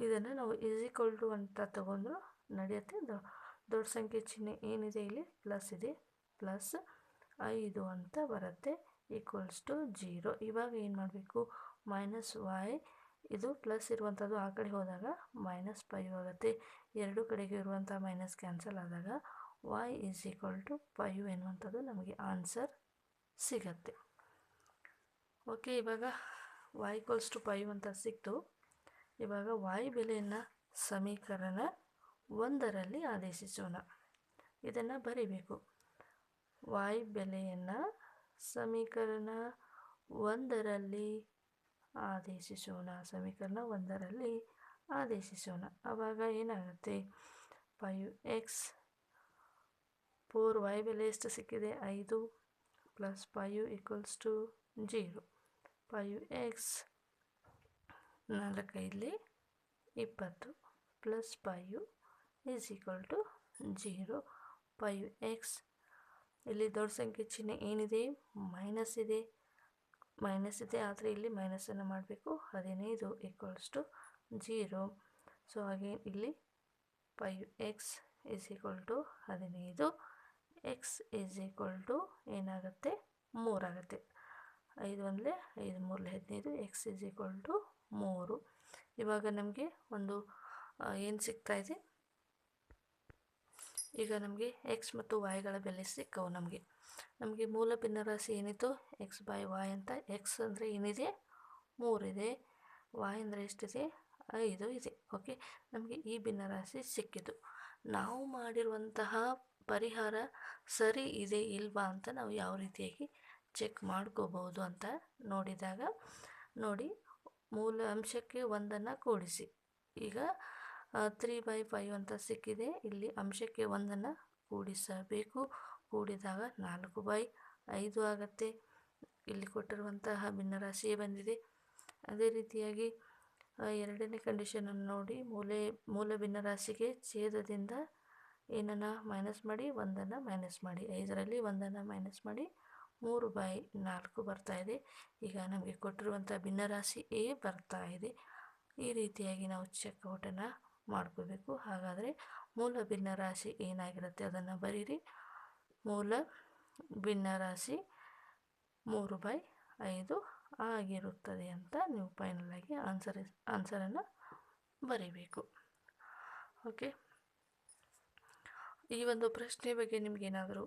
ಇದನ್ನು ನಾವು ಈಸಿಕ್ವಲ್ ಟು ಅಂತ ತಗೊಂಡ್ರು ನಡೆಯುತ್ತೆ. ದೊಡ್ಡ ಸಂಖ್ಯೆ ಚಿಹ್ನೆ ಏನಿದೆ ಇಲ್ಲಿ? ಪ್ಲಸ್ ಇದೆ. ಪ್ಲಸ್ ಐದು ಅಂತ ಬರುತ್ತೆ. ಈಕ್ವಲ್ಸ್ ಟು ಜೀರೋ ಇವಾಗ ಏನು ಮಾಡಬೇಕು? ಮೈನಸ್ ವೈ ಇದು ಪ್ಲಸ್ ಇರುವಂಥದ್ದು ಆ ಕಡೆ ಹೋದಾಗ ಮೈನಸ್ ಫೈವ್ ಆಗುತ್ತೆ. ಎರಡು ಕಡೆಗೆ ಇರುವಂಥ ಮೈನಸ್ ಕ್ಯಾನ್ಸಲ್ ಆದಾಗ Y is equal to five ಎನ್ನುವಂಥದ್ದು ನಮಗೆ ಆನ್ಸರ್ ಸಿಗತ್ತೆ. ಓಕೆ ಇವಾಗ ವೈ ಈಕ್ವಲ್ಸ್ ಟು ಫೈವ್ ಅಂತ ಸಿಕ್ತು. ಇವಾಗ ವಾಯು ಬೆಲೆಯನ್ನು ಸಮೀಕರಣ ಒಂದರಲ್ಲಿ ಆದೇಶಿಸೋಣ. ಇದನ್ನು ಬರೀಬೇಕು. ವಾಯು ಬೆಲೆಯನ್ನು ಸಮೀಕರಣ ಒಂದರಲ್ಲಿ ಆದೇಶಿಸೋಣ. ಸಮೀಕರಣ ಒಂದರಲ್ಲಿ ಆದೇಶಿಸೋಣ. ಆವಾಗ ಏನಾಗುತ್ತೆ? ಫೈವ್ ಎಕ್ಸ್ ಫೋರ್ ವೈ ಬೆಲೆ ಎಷ್ಟು ಸಿಕ್ಕಿದೆ? ಐದು plus five equals to zero. Five X ನಾಲ್ಕೈದಲಿ ಇಪ್ಪತ್ತು plus five is equal to zero. Five X ಇಲ್ಲಿ ದೊಡ್ಡ ಸಂಖ್ಯೆ ಚಿಹ್ನೆ ಏನಿದೆ? ಮೈನಸ್ ಇದೆ. ಮೈನಸ್ ಇದೆ ಆದರೆ ಇಲ್ಲಿ ಮೈನಸನ್ನು ಮಾಡಬೇಕು. ಹದಿನೈದು ಈಕ್ವಲ್ಸ್ ಟು ಜೀರೋ. ಸೊ ಹಾಗೆ ಇಲ್ಲಿ five X is equal to ಹದಿನೈದು. ಎಕ್ಸ್ ಈಸ್ ಈಕ್ವಲ್ ಟು ಏನಾಗುತ್ತೆ? ಮೂರಾಗುತ್ತೆ ಐದು ಒಂದಲೇ ಐದು ಮೂರಲೆ ಹದಿನೈದು ಎಕ್ಸ್ ಈಸ್ ಈಕ್ವಲ್ ಟು ಮೂರು. ಇವಾಗ ನಮಗೆ ಒಂದು ಏನು ಸಿಗ್ತಾ ಇದೆ? ಈಗ ನಮಗೆ ಎಕ್ಸ್ ಮತ್ತು ವಾಯ್ಗಳ ಬೆಲೆ ಸಿಕ್ಕವು ನಮಗೆ. ನಮಗೆ ಮೂಲ ಭಿನ್ನರಾಶಿ ಏನಿತ್ತು? ಎಕ್ಸ್ ಬೈ ವಾಯ್ ಅಂತ. ಎಕ್ಸ್ ಅಂದರೆ ಏನಿದೆ? ಮೂರಿದೆ ವಾಯ್ ಅಂದರೆ ಎಷ್ಟಿದೆ? ಐದು ಇದೆ. ಓಕೆ ನಮಗೆ ಈ ಭಿನ್ನರಾಶಿ ಸಿಕ್ಕಿತು. ನಾವು ಮಾಡಿರುವಂತಹ ಪರಿಹಾರ ಸರಿ ಇದೆ ಇಲ್ವಾ ಅಂತ ನಾವು ಯಾವ ರೀತಿಯಾಗಿ ಚೆಕ್ ಮಾಡ್ಕೋಬಹುದು ಅಂತ ನೋಡಿದಾಗ ನೋಡಿ ಮೂಲ ಅಂಶಕ್ಕೆ ಒಂದನ್ನು ಕೂಡಿಸಿ. ಈಗ ತ್ರೀ ಬೈ ಫೈವ್ ಅಂತ ಸಿಕ್ಕಿದೆ. ಇಲ್ಲಿ ಅಂಶಕ್ಕೆ ಒಂದನ್ನು ಕೂಡಿಸಬೇಕು. ಕೂಡಿದಾಗ ನಾಲ್ಕು ಬೈ ಐದು ಆಗುತ್ತೆ. ಇಲ್ಲಿ ಕೊಟ್ಟಿರುವಂತಹ ಭಿನ್ನರಾಶಿಯೇ ಬಂದಿದೆ. ಅದೇ ರೀತಿಯಾಗಿ ಎರಡನೇ ಕಂಡೀಷನನ್ನು ನೋಡಿ. ಮೂಲೆ, ಮೂಲ ಭಿನ್ನರಾಶಿಗೆ ಛೇದದಿಂದ ಏನನ್ನು ಮೈನಸ್ ಮಾಡಿ ಒಂದನ್ನು ಮೈನಸ್ ಮಾಡಿ. ಐದರಲ್ಲಿ ಒಂದನ್ನು ಮೈನಸ್ ಮಾಡಿ ಮೂರು ಬೈ ನಾಲ್ಕು ಬರ್ತಾ ಇದೆ. ಈಗ ನಮಗೆ ಕೊಟ್ಟಿರುವಂಥ ಭಿನ್ನರಾಶಿ ಎ ಬರ್ತಾ ಇದೆ. ಈ ರೀತಿಯಾಗಿ ನಾವು ಚೆಕ್ಔಟನ್ನು ಮಾಡ್ಕೋಬೇಕು. ಹಾಗಾದರೆ ಮೂಲ ಭಿನ್ನರಾಶಿ ಏನಾಗಿರುತ್ತೆ ಅದನ್ನು ಬರೀರಿ. ಮೂಲ ಭಿನ್ನರಾಶಿ ಮೂರು ಬೈ ಐದು ಆಗಿರುತ್ತದೆ ಅಂತ ನೀವು ಫೈನಲಾಗಿ ಆನ್ಸರ್ ಆನ್ಸರನ್ನು ಬರೀಬೇಕು. ಓಕೆ ಈ ಒಂದು ಪ್ರಶ್ನೆ ಬಗ್ಗೆ ನಿಮಗೇನಾದರೂ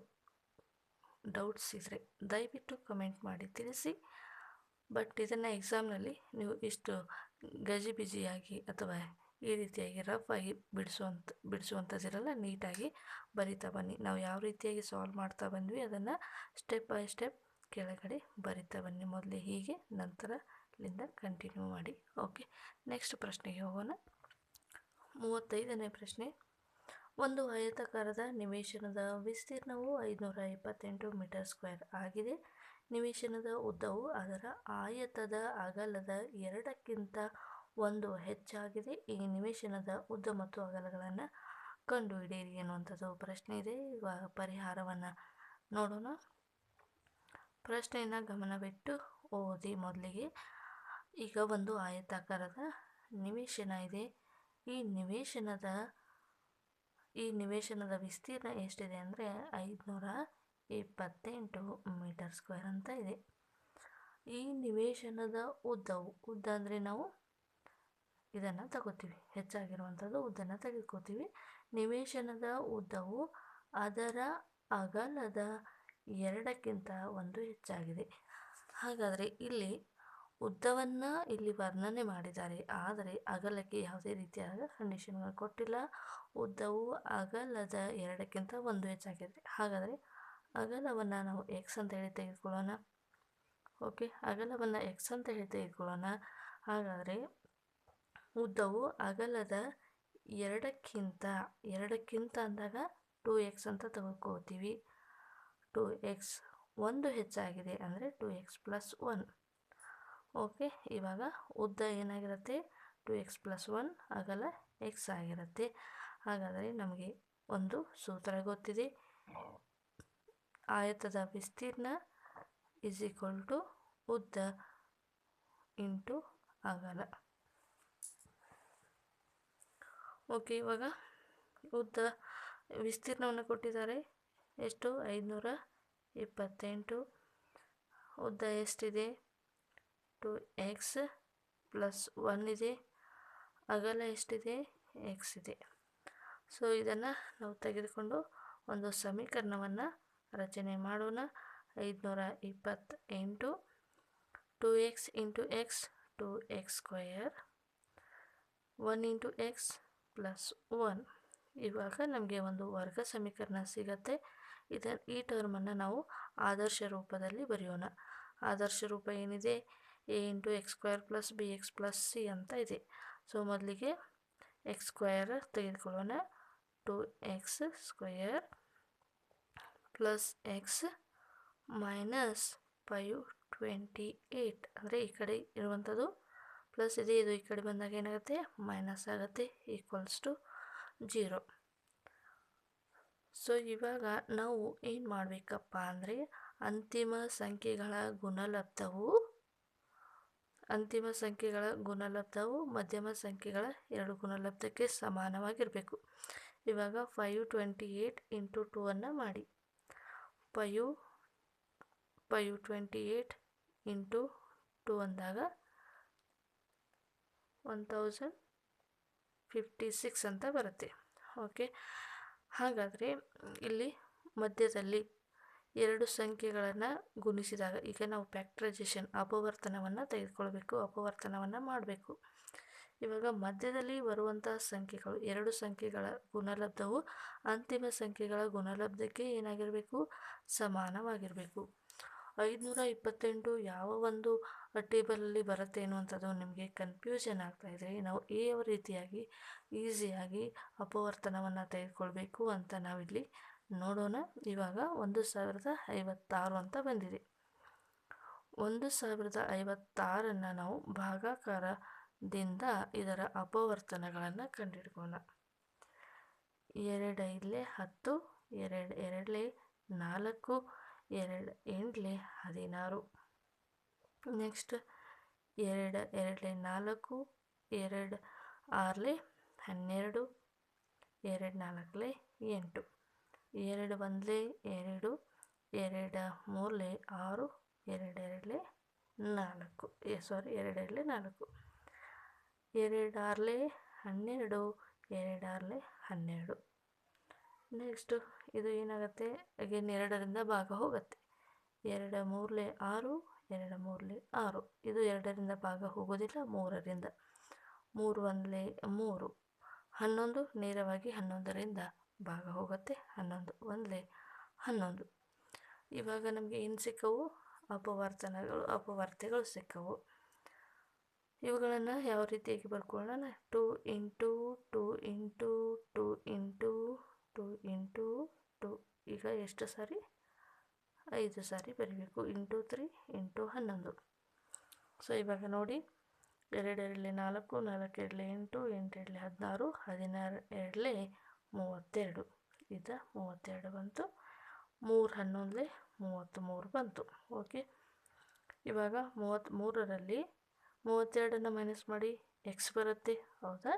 ಡೌಟ್ಸ್ ಇದ್ದರೆ ದಯವಿಟ್ಟು ಕಮೆಂಟ್ ಮಾಡಿ, ತಿಳಿಸಿ. ಬಟ್ ಇದನ್ನು ಎಕ್ಸಾಮ್ನಲ್ಲಿ ನೀವು ಇಷ್ಟು ಗಜಿಬಿಜಿಯಾಗಿ ಅಥವಾ ಈ ರೀತಿಯಾಗಿ ರಫ್ ಆಗಿ ಬಿಡಿಸುವಂಥ ಬಿಡಿಸುವಂಥದ್ದಿರಲ್ಲ, ನೀಟಾಗಿ ಬರಿತಾ ಬನ್ನಿ. ನಾವು ಯಾವ ರೀತಿಯಾಗಿ ಸಾಲ್ವ್ ಮಾಡ್ತಾ ಬಂದ್ವಿ ಅದನ್ನು ಸ್ಟೆಪ್ ಬೈ ಸ್ಟೆಪ್ ಕೆಳಗಡೆ ಬರಿತಾ ಬನ್ನಿ. ಮೊದಲೇ ಹೀಗೆ ನಂತರ ಇಲ್ಲಿಂದ ಕಂಟಿನ್ಯೂ ಮಾಡಿ. ಓಕೆ ನೆಕ್ಸ್ಟ್ ಪ್ರಶ್ನೆಗೆ ಹೋಗೋಣ. ಮೂವತ್ತೈದನೇ ಪ್ರಶ್ನೆ. ಒಂದು ಆಯತಾಕಾರದ ನಿವೇಶನದ ವಿಸ್ತೀರ್ಣವು ಐದುನೂರ ಇಪ್ಪತ್ತೆಂಟು ಮೀಟರ್ ಸ್ಕ್ವೇರ್ ಆಗಿದೆ. ನಿವೇಶನದ ಉದ್ದವು ಅದರ ಆಯತದ ಅಗಲದ ಎರಡಕ್ಕಿಂತ ಒಂದು ಹೆಚ್ಚಾಗಿದೆ. ಈ ನಿವೇಶನದ ಉದ್ದ ಮತ್ತು ಅಗಲಗಳನ್ನು ಕಂಡುಹಿಡಿಯಿರಿ ಎನ್ನುವಂಥದ್ದು ಪ್ರಶ್ನೆ ಇದೆ. ಇವಾಗ ಪರಿಹಾರವನ್ನು ನೋಡೋಣ. ಪ್ರಶ್ನೆಯನ್ನು ಗಮನವಿಟ್ಟು ಓದಿ ಮೊದಲಿಗೆ. ಈಗ ಒಂದು ಆಯತಾಕಾರದ ನಿವೇಶನ ಇದೆ. ಈ ನಿವೇಶನದ ಈ ನಿವೇಶನದ ವಿಸ್ತೀರ್ಣ ಎಷ್ಟಿದೆ ಅಂದರೆ ಐದುನೂರ ಇಪ್ಪತ್ತೆಂಟು ಮೀಟರ್ ಸ್ಕ್ವೇರ್ ಅಂತ ಇದೆ. ಈ ನಿವೇಶನದ ಉದ್ದವು, ಉದ್ದ ಅಂದರೆ ನಾವು ಇದನ್ನು ತಗೋತೀವಿ. ಹೆಚ್ಚಾಗಿರುವಂಥದ್ದು ಉದ್ದನ್ನು ತೆಗೆದುಕೋತೀವಿ. ನಿವೇಶನದ ಉದ್ದವು ಅದರ ಅಗಲದ ಎರಡಕ್ಕಿಂತ ಒಂದು ಹೆಚ್ಚಾಗಿದೆ. ಹಾಗಾದರೆ ಇಲ್ಲಿ ಉದ್ದವನ್ನು ಇಲ್ಲಿ ವರ್ಣನೆ ಮಾಡಿದ್ದಾರೆ. ಆದರೆ ಅಗಲಕ್ಕೆ ಯಾವುದೇ ರೀತಿಯಾದ ಕಂಡೀಷನ್ಗಳು ಕೊಟ್ಟಿಲ್ಲ. ಉದ್ದವು ಅಗಲದ ಎರಡಕ್ಕಿಂತ ಒಂದು ಹೆಚ್ಚಾಗಿದೆ. ಹಾಗಾದರೆ ಅಗಲವನ್ನು ನಾವು ಎಕ್ಸ್ ಅಂತ ಹೇಳಿ ತೆಗೆದುಕೊಳ್ಳೋಣ. ಓಕೆ, ಅಗಲವನ್ನು ಎಕ್ಸ್ ಅಂತ ಹೇಳಿ ತೆಗೆದುಕೊಳ್ಳೋಣ. ಹಾಗಾದರೆ ಉದ್ದವು ಅಗಲದ ಎರಡಕ್ಕಿಂತ ಎರಡಕ್ಕಿಂತ ಅಂದಾಗ ಟೂ ಎಕ್ಸ್ ಅಂತ ತೆಗೆದುಕೋತೀವಿ ಟೂ ಎಕ್ಸ್ ಒಂದು ಹೆಚ್ಚಾಗಿದೆ ಅಂದರೆ two X plus one okay ಇವಾಗ ಉದ್ದ ಏನಾಗಿರುತ್ತೆ? ಟು ಎಕ್ಸ್ ಪ್ಲಸ್ ಒನ್ ಅಗಲ ಎಕ್ಸ್ ಆಗಿರುತ್ತೆ. ಹಾಗಾದರೆ ನಮಗೆ ಒಂದು ಸೂತ್ರ ಗೊತ್ತಿದೆ. ಆಯತದ ವಿಸ್ತೀರ್ಣ ಇಸ್ ಈಕ್ವಲ್ ಟು ಉದ್ದ ಇಂಟು ಅಗಲ. ಓಕೆ ಇವಾಗ ಉದ್ದ ವಿಸ್ತೀರ್ಣವನ್ನು ಕೊಟ್ಟಿದ್ದಾರೆ. ಎಷ್ಟು? ಐದುನೂರ ಇಪ್ಪತ್ತೆಂಟು. ಉದ್ದ ಎಷ್ಟಿದೆ? ಟು ಎಕ್ಸ್ ಪ್ಲಸ್ ಒನ್ ಇದೆ, ಅಗಲ ಎಷ್ಟಿದೆ ಎಕ್ಸ್ ಇದೆ. ಸೊ ಇದನ್ನು ನಾವು ತೆಗೆದುಕೊಂಡು ಒಂದು ಸಮೀಕರಣವನ್ನು ರಚನೆ ಮಾಡೋಣ. ಐದುನೂರ ಇಪ್ಪತ್ತೆಂಟು two X into X two X square one into X plus one ಇವಾಗ ನಮಗೆ ಒಂದು ವರ್ಗ ಸಮೀಕರಣ ಸಿಗತ್ತೆ. ಇದನ್ನು ಈ ಟರ್ಮನ್ನು ನಾವು ಆದರ್ಶ ರೂಪದಲ್ಲಿ ಬರೆಯೋಣ. ಆದರ್ಶ ರೂಪ ಏನಿದೆ? A into X square plus B X plus C ಅಂತ ಇದೆ. ಸೊ ಮೊದಲಿಗೆ ಎಕ್ಸ್ ಸ್ಕ್ವೇರ್ ತೆಗೆದುಕೊಳ್ಳೋಣ. Two X square plus X minus five twenty eight ಅಂದರೆ ಈ ಕಡೆ ಇರುವಂಥದ್ದು ಪ್ಲಸ್ ಇದೆ, ಇದು ಈ ಕಡೆ ಬಂದಾಗ ಏನಾಗುತ್ತೆ? ಮೈನಸ್ ಆಗುತ್ತೆ, ಈಕ್ವಲ್ಸ್ ಟು ಜೀರೋ. ಸೊ ಇವಾಗ ನಾವು ಏನು ಮಾಡಬೇಕಪ್ಪ ಅಂದರೆ ಅಂತಿಮ ಸಂಖ್ಯೆಗಳ ಗುಣಲಬ್ಧವು ಅಂತಿಮ ಸಂಖ್ಯೆಗಳ ಗುಣಲಬ್ಧವು ಮಧ್ಯಮ ಸಂಖ್ಯೆಗಳ ಎರಡು ಗುಣಲಬ್ಧಕ್ಕೆ ಸಮಾನವಾಗಿರಬೇಕು. ಇವಾಗ five twenty eight into two ಅನ್ನು ಮಾಡಿ. Five five twenty eight into two ಅಂದಾಗ ಒನ್ ತೌಸಂಡ್ ಫಿಫ್ಟಿ ಸಿಕ್ಸ್ ಅಂತ ಬರುತ್ತೆ. ಓಕೆ ಹಾಗಾದರೆ ಇಲ್ಲಿ ಮಧ್ಯದಲ್ಲಿ ಎರಡು ಸಂಖ್ಯೆಗಳನ್ನು ಗುಣಿಸಿದಾಗ ಈಗ ನಾವು ಫ್ಯಾಕ್ಟ್ರೈಜೇಷನ್ ಅಪವರ್ತನವನ್ನು ತೆಗೆದುಕೊಳ್ಬೇಕು, ಅಪವರ್ತನವನ್ನು ಮಾಡಬೇಕು. ಇವಾಗ ಮಧ್ಯದಲ್ಲಿ ಬರುವಂಥ ಸಂಖ್ಯೆಗಳು ಎರಡು ಸಂಖ್ಯೆಗಳ ಗುಣಲಬ್ಧವು ಅಂತಿಮ ಸಂಖ್ಯೆಗಳ ಗುಣಲಬ್ಧಕ್ಕೆ ಏನಾಗಿರಬೇಕು? ಸಮಾನವಾಗಿರಬೇಕು. ಐದುನೂರ ಇಪ್ಪತ್ತೆಂಟು ಯಾವ ಒಂದು ಟೇಬಲಲ್ಲಿ ಬರುತ್ತೆ ಅನ್ನುವಂಥದ್ದು ನಿಮಗೆ ಕನ್ಫ್ಯೂಷನ್ ಆಗ್ತಾಯಿದ್ರೆ ನಾವು ಯಾವ ರೀತಿಯಾಗಿ ಈಸಿಯಾಗಿ ಅಪವರ್ತನವನ್ನು ತೆಗೆದುಕೊಳ್ಬೇಕು ಅಂತ ನಾವಿಲ್ಲಿ ನೋಡೋಣ. ಇವಾಗ ಒಂದು ಸಾವಿರದ ಐವತ್ತಾರು ಅಂತ ಬಂದಿದೆ. ಒಂದು ಸಾವಿರದ ಐವತ್ತಾರನ್ನು ನಾವು ಭಾಗಾಕಾರದಿಂದ ಇದರ ಅಪವರ್ತನಗಳನ್ನು ಕಂಡುಹಿಡ್ಕೋಣ ಎರಡೈದಲೆ ಹತ್ತು, ಎರಡು, ಎರಡಲೆ ನಾಲ್ಕು, ಎರಡು ಎಂಟ್ಲೆ ಹದಿನಾರು. ನೆಕ್ಸ್ಟ್ ಎರಡು, ಎರಡಲೆ ನಾಲ್ಕು, ಎರಡು, ಆರಲೆ ಹನ್ನೆರಡು, ಎರಡು, ನಾಲ್ಕಲೆ ಎಂಟು. ಎರಡು ಒಂದಲೇ ಎರಡು ಎರಡು ಮೂರಲೆ ಆರು ಎರಡು ಎರಡಲೆ ನಾಲ್ಕು ಸಾರಿ ಎರಡೆರಡಲೆ ನಾಲ್ಕು. ಎರಡಾರಲೆ ಹನ್ನೆರಡು ಎರಡಾರಲೆ ಹನ್ನೆರಡು. ನೆಕ್ಸ್ಟು ಇದು ಏನಾಗುತ್ತೆ? ಅಗೇನ್ ಎರಡರಿಂದ ಭಾಗ ಹೋಗುತ್ತೆ. ಎರಡು ಮೂರಲೆ ಆರು, ಎರಡು ಮೂರಲೆ ಆರು. ಇದು ಎರಡರಿಂದ ಭಾಗ ಹೋಗೋದಿಲ್ಲ, ಮೂರರಿಂದ. ಮೂರು ಒಂದಲೆ ಮೂರು. ಹನ್ನೊಂದು ನೇರವಾಗಿ ಹನ್ನೊಂದರಿಂದ. ಭಾಗ ಹೋಗುತ್ತೆ, ಹನ್ನೊಂದು, ಒಂದಲೇ ಹನ್ನೊಂದು. ಇವಾಗ ನಮಗೆ ಏನು ಸಿಕ್ಕವು? ಅಪವರ್ತನಗಳು, ಅಪವರ್ತೆಗಳು ಸಿಕ್ಕವು. ಇವುಗಳನ್ನು ಯಾವ ರೀತಿಯಾಗಿ ಬರ್ಕೊಳ್ಳೋಣ? Two into two into two into two into two. ಈಗ ಎಷ್ಟು ಸಾರಿ? ಐದು ಸಾರಿ ಬರೀಬೇಕು. ಇಂಟು ತ್ರೀ ಇಂಟು ಹನ್ನೊಂದು. ಸೊ, ಇವಾಗ ನೋಡಿ. ಎರಡು ಎರಡಲೆ ನಾಲ್ಕು ನಾಲ್ಕು ಎರಡಲೆ ಎಂಟು ಎಂಟು ಎರಡಲೆ ಹದಿನಾರು ಹದಿನಾರು ಎರಡಲೆ ಮೂವತ್ತೆರಡು, ಇದ ಮೂವತ್ತೆರಡು ಬಂತು, ಮೂರು ಹನ್ನೊಂದಲೇ ಮೂವತ್ತು ಮೂರು ಬಂತು. ಓಕೆ ಇವಾಗ ಮೂವತ್ತ್ಮೂರರಲ್ಲಿ ಮೂವತ್ತೆರಡನ್ನು ಮೈನಸ್ ಮಾಡಿ ಎಕ್ಸ್ ಬರುತ್ತೆ, ಹೌದಾ?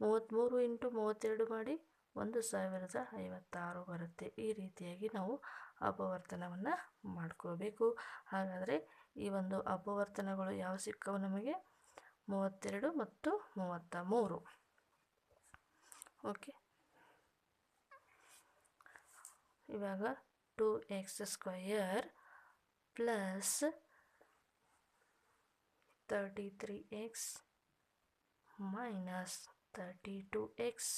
ಮೂವತ್ತ್ಮೂರು ಇಂಟು ಮೂವತ್ತೆರಡು ಮಾಡಿ ಒಂದು ಸಾವಿರದ ಐವತ್ತಾರು ಬರುತ್ತೆ. ಈ ರೀತಿಯಾಗಿ ನಾವು ಅಪವರ್ತನವನ್ನು ಮಾಡ್ಕೋಬೇಕು. ಹಾಗಾದರೆ ಈ ಒಂದು ಅಪವರ್ತನಗಳು ಯಾವ ಸಿಕ್ಕವು ನಮಗೆ? ಮೂವತ್ತೆರಡು ಮತ್ತು ಮೂವತ್ತ ಮೂರು ಓಕೆ ಇವಾಗ two X square plus thirty three X minus thirty two X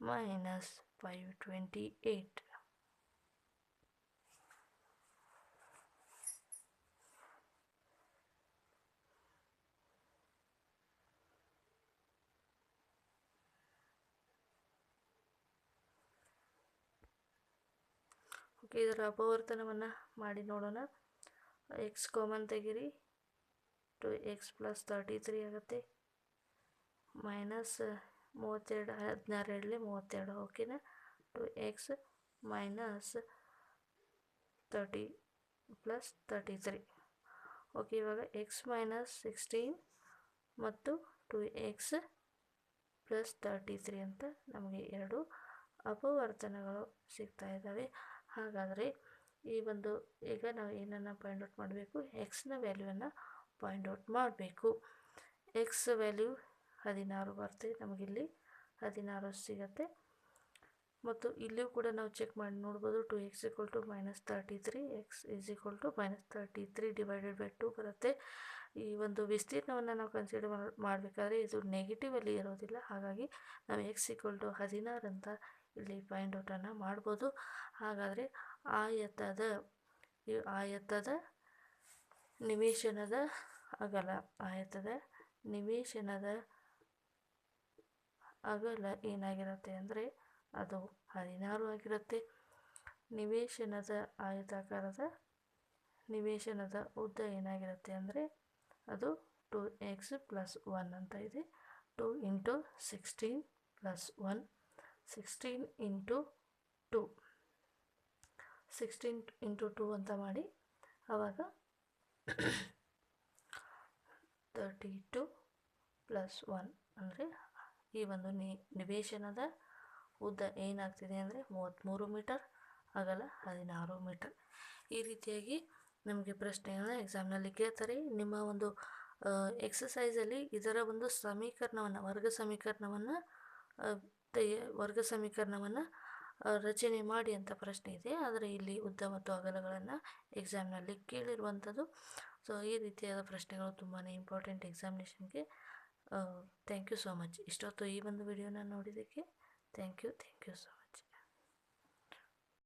minus five twenty eight okay ಇದರ ಅಪವರ್ತನವನ್ನು ಮಾಡಿ ನೋಡೋಣ. ಎಕ್ಸ್ ಕಾಮನ್ ತೆಗಿರಿ. Two X plus thirty three ಆಗುತ್ತೆ. ಮೈನಸ್ ಮೂವತ್ತೆರಡು ಹದಿನಾರು ಎರಡಲಿ ಮೂವತ್ತೆರಡು ಓಕೆನಾ two X minus thirty plus thirty three okay ಇವಾಗ ಎಕ್ಸ್ ಮೈನಸ್ ಸಿಕ್ಸ್ಟೀನ್ ಮತ್ತು two X plus thirty three ಅಂತ ನಮಗೆ ಎರಡು ಅಪವರ್ತನಗಳು ಸಿಗ್ತಾ ಇದ್ದಾವೆ. ಹಾಗಾದರೆ ಈ ಒಂದು ಈಗ ನಾವು ಏನನ್ನು ಔಟ್ ಮಾಡಬೇಕು? ಎಕ್ಸ್ನ ವ್ಯಾಲ್ಯೂವನ್ನು ಔಟ್ ಮಾಡಬೇಕು. ಎಕ್ಸ್ ವ್ಯಾಲ್ಯೂ ಹದಿನಾರು ಬರ್ತದೆ ನಮಗಿಲ್ಲಿ. ಹದಿನಾರು ಸಿಗತ್ತೆ. ಮತ್ತು ಇಲ್ಲಿಯೂ ಕೂಡ ನಾವು ಚೆಕ್ ಮಾಡಿ ನೋಡ್ಬೋದು two X equal to minus thirty three X is equal to minus thirty three divided by two ಬರುತ್ತೆ. ಈ ಒಂದು ವಿಸ್ತೀರ್ಣವನ್ನು ನಾವು ಕನ್ಸಿಡರ್ ಮಾಡಬೇಕಾದ್ರೆ ಇದು ನೆಗೆಟಿವಲ್ಲಿ ಇರೋದಿಲ್ಲ. ಹಾಗಾಗಿ ನಾವು ಎಕ್ಸ್ ಈಕ್ವಲ್ ಟು ಹದಿನಾರು ಅಂತ ಇಲ್ಲಿ ಫೈಂಡ್ ಔಟನ್ನು ಮಾಡ್ಬೋದು ಹಾಗಾದರೆ ಆಯತದ ಆಯತದ ನಿವೇಶನದ ಅಗಲ ಆಯತದ ನಿವೇಶನದ ಅಗಲ ಏನಾಗಿರುತ್ತೆ ಅಂದರೆ ಅದು ಹದಿನಾರು ಆಗಿರುತ್ತೆ. ನಿವೇಶನದ ಆಯತಾಕಾರದ ನಿವೇಶನದ ಉದ್ದ ಏನಾಗಿರುತ್ತೆ ಅಂದರೆ ಅದು ಟು ಎಕ್ಸ್ ಪ್ಲಸ್ ಒನ್ ಅಂತ ಇದೆ. Two into sixteen plus one sixteen into two sixteen into two ಅಂತ ಮಾಡಿ ಆವಾಗ ತರ್ಟಿ ಟು ಪ್ಲಸ್ ಒನ್ ಅಂದರೆ ಈ ಒಂದು ನಿವೇಶನದ ಉದ್ದ ಏನಾಗ್ತಿದೆ ಅಂದರೆ ಮೂವತ್ತ್ಮೂರು ಮೀಟರ್ ಅಗಲ ಹದಿನಾರು ಮೀಟರ್. ಈ ರೀತಿಯಾಗಿ ನಮಗೆ ಪ್ರಶ್ನೆಯನ್ನು ಎಕ್ಸಾಮ್ನಲ್ಲಿ ಕೇಳ್ತಾರೆ. ನಿಮ್ಮ ಒಂದು ಎಕ್ಸಸೈಸಲ್ಲಿ ಇದರ ಒಂದು ಸಮೀಕರಣವನ್ನು, ವರ್ಗ ಸಮೀಕರಣವನ್ನು ವರ್ಗ ಸಮೀಕರಣವನ್ನು ರಚನೆ ಮಾಡಿ ಅಂತ ಪ್ರಶ್ನೆ ಇದೆ. ಆದರೆ ಇಲ್ಲಿ ಉದ್ದ ಮತ್ತು ಅಗಲಗಳನ್ನು ಎಕ್ಸಾಮ್ನಲ್ಲಿ ಕೇಳಿರುವಂಥದ್ದು ಸೊ ಈ ರೀತಿಯಾದ ಪ್ರಶ್ನೆಗಳು ತುಂಬಾ ಇಂಪಾರ್ಟೆಂಟ್ ಎಕ್ಸಾಮಿನೇಷನ್ಗೆ ಥ್ಯಾಂಕ್ ಯು ಸೋ ಮಚ್ ಇಷ್ಟೊತ್ತು ಈ ಒಂದು ವಿಡಿಯೋನ ನೋಡಿದ್ದಕ್ಕೆ thank you thank you so